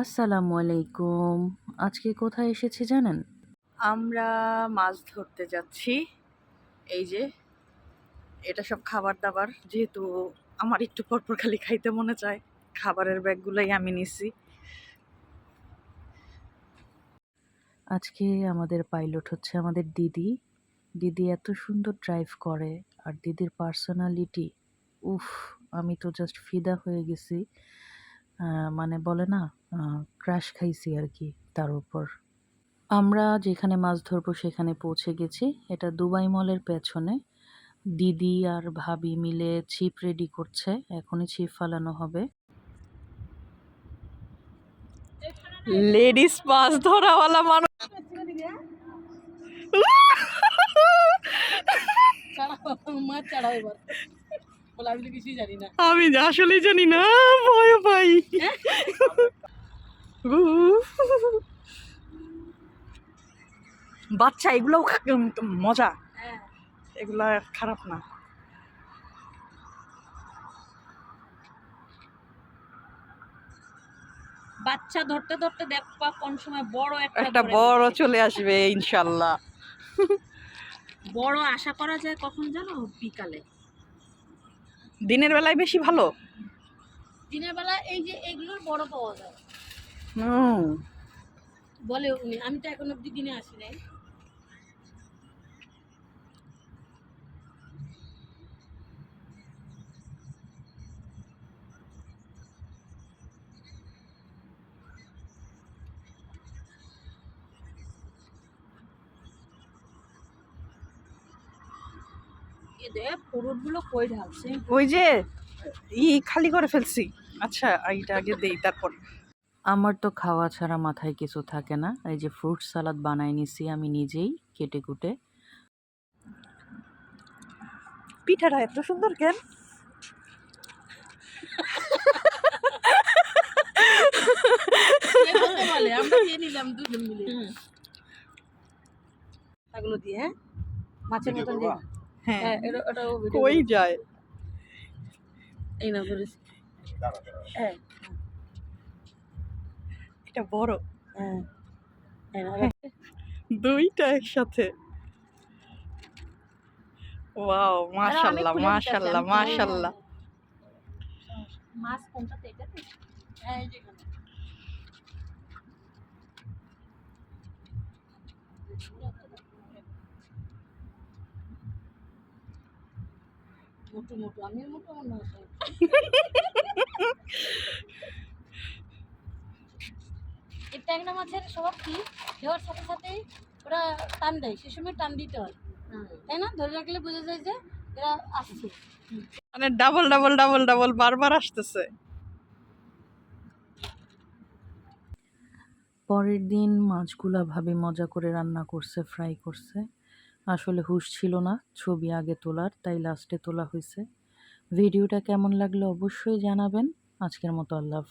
আসসালামু আলাইকুম। আজকে কোথায় এসেছি জানেন? আমরা মাছ ধরতে যাচ্ছি। এই যে এটা সব খাবার দাবার যেহেতু আমার একটু পরপর খালি খাইতে মনে চায় খাবারের ব্যাগগুলোই আমি নিছি। আজকে আমাদের পাইলট হচ্ছে আমাদের দিদি। দিদি এত সুন্দর ড্রাইভ করে আর দিদির পার্সোনালিটি উফ আমি তো জাস্ট ফিদা হয়ে গেছি। মানে বলে না ক্র্যাশ খাইছি আর কি তার উপর। আমরা যেখানে মাছ ধরবো সেখানে পৌঁছে গেছি। এটা দুবাই মলের পেছনে। দিদি আর ভাবি মিলে ছিপ রেডি করছে। এখনই ছিপ ফালানো হবে। লেডিস মাছ ধরাওয়ালা মানুষ মাছ ছাড়াও এবার। বলে আমি তো কিছুই জানি না। আমি আসলেই জানি না। ভয় পাই। বাচ্চা এগুলোও মজা। এগুলা খারাপ না। বাচ্চা ধরতে ধরতে দেখবা কোন সময় বড় একটা একটা বড় চলে আসবে ইনশাল্লাহ। বড় আশা করা যায় কখন জানো? বিকালে। দিনের বেলায় বেশি ভালো? দিনের বেলা এই যে এগুলোর বড় পাওয়া যায়। বলে উনি আমি তো এখন অব্দি দিনে আসি নাই। ওই যে ই খালি করে ফেলছি। আচ্ছা এইটা আগে দেই তারপর। আমার তো খাওয়া ছাড়া মাথায় কিছু থাকে না। এই যে ফ্রুট সালাদ বানাই নিছি আমি নিজেই কেটে কুটে। পিঠাটা এত সুন্দর কেন? এগুলো দিয়ে হ্যাঁ? মাছের মতন হ্যাঁ। হ্যাঁ কই যায়? এই না করেছি হ্যাঁ। এটা বড়। হ্যাঁ। হ্যাঁ। না, দুইটা একসাথে। ওয়াও মাশাল্লাহ খুলে মাশাআল্লাহ মাছ কোনটাতে এটাতে? হ্যাঁ এই যে মোটু মোটু আমি মোটু হচ্ছে এই ট্যাংরা মাছের স্বভাব কি? দেওয়ার সাথে সাথেই ওরা টান দেয় সে সময় টান দিতে হয়। তাই না? ধরে রাখলে বোঝা যায় যে এরা আসছে। মানে ডাবল ডাবল ডাবল ডাবল বারবার আসতেছে। পরের দিন মাছগুলা ভাবে মজা করে রান্না করছে ফ্রাই করছে। আসলে হুশ ছিল না ছবি আগে তোলার তাই লাস্টে তোলা হয়েছে। ভিডিওটা কেমন লাগল অবশ্যই জানাবেন। আজকের মতো আল্লাহ।